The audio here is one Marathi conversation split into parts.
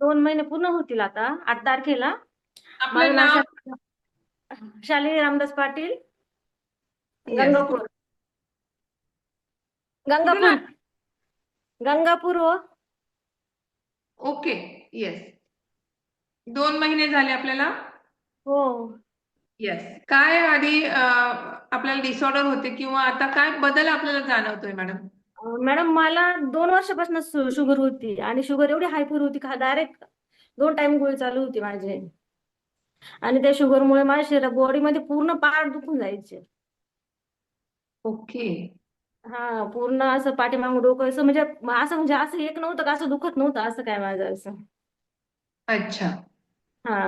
दोन महिने पूर्ण होतील आता आठ तारखेला. आपलं नाव? शालिनी रामदास पाटील. गंगापूर. गंगापूर. गंगापूर हो. ओके येस दोन महिने झाले आपल्याला? हो. येस काय आधी अं, आपल्याला डिसऑर्डर होते किंवा आता काय बदल आपल्याला जाणवतोय मॅडम अं, मॅडम मला दोन वर्षापासून शुगर होती आणि शुगर एवढी हायपर होती का डायरेक्ट दोन टाइम गोळी चालू होती माझी. आणि त्या शुगरमुळे माझ्या शरीरा बॉडीमध्ये पूर्ण पाठ दुखून जायचे. ओके. हा पूर्ण असं पाठीमागं डोकं असं म्हणजे असं म्हणजे असं एक नव्हतं का असं दुखत नव्हतं असं काय माझं असं. अच्छा. हा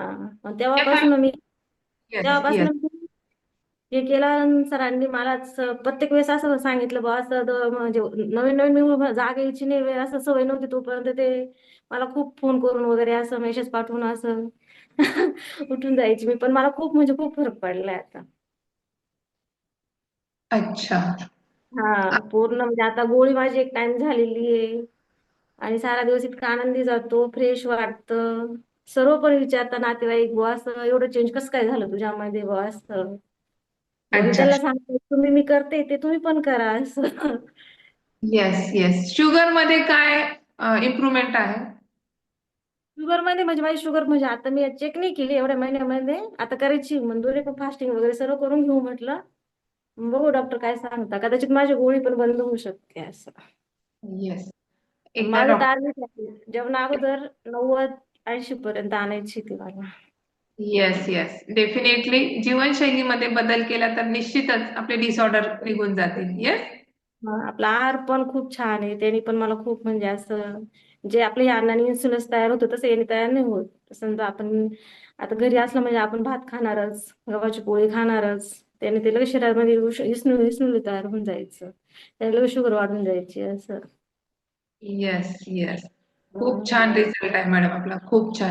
मग तेव्हापासून मी येस तेव्हापासून येस हे केलं सरांनी मला प्रत्येक वेळेस असं सांगितलं बा असं म्हणजे नवीन नवीन मी जागा यायची नाही वेळ असं सवय नव्हती तोपर्यंत ते मला खूप फोन करून वगैरे असं मेसेज पाठवून असं उठून जायची मी. पण मला खूप म्हणजे खूप फरक पडलाय आता. अच्छा. हा पूर्ण म्हणजे आता गोळी माझी एक टाइम झालेली आहे. आणि सारा दिवस इतका आनंदी जातो फ्रेश वाटतं. सर्व पण विचारता नातेवाईक बुवा असं एवढं चेंज कसं काय झालं तुझ्यामध्ये बुवा मी अच्छा. त्यांना सांगते तुम्ही मी करते ते तुम्ही पण करा असं. येस येस शुगरमध्ये काय इम्प्रुव्हमेंट आहे? शुगरमध्ये म्हणजे माझी शुगर म्हणजे आता मी चेक नाही केली एवढ्या महिन्यामध्ये. आता करायची मंदुरी पण फास्टिंग वगैरे सर्व करून घेऊ म्हटलं. बघू डॉक्टर काय सांगता. कदाचित माझी गोळी पण बंद होऊ शकते असं. येस एकदा माझं डॉक्टर टार्गेट आहे. जेवणा अगोदर नव्वद ऐंशी पर्यंत आणायची ती मला येस येस डेफिनेटली जीवनशैलीमध्ये बदल केला तर निश्चितच आपले डिसऑर्डर निघून जातील. येस हा, आपला आहार पण खूप छान आहे. त्यांनी पण मला खूप म्हणजे असं जे आपल्या या अन्नाने इन्सुलिन तयार होतं तसं याने तयार नाही होत. समजा आपण आता घरी असलं म्हणजे आपण भात खाणारच गव्हाची पोळी खाणारच. त्याने ते लगेच शरीरामध्ये इन्सुलिन इन्सुलिन तयार होऊन जायचं. त्याने लगेच शुगर वाढून जायची असं. येस येस खूप छान रिझल्ट आहे मॅडम आपला खूप छान.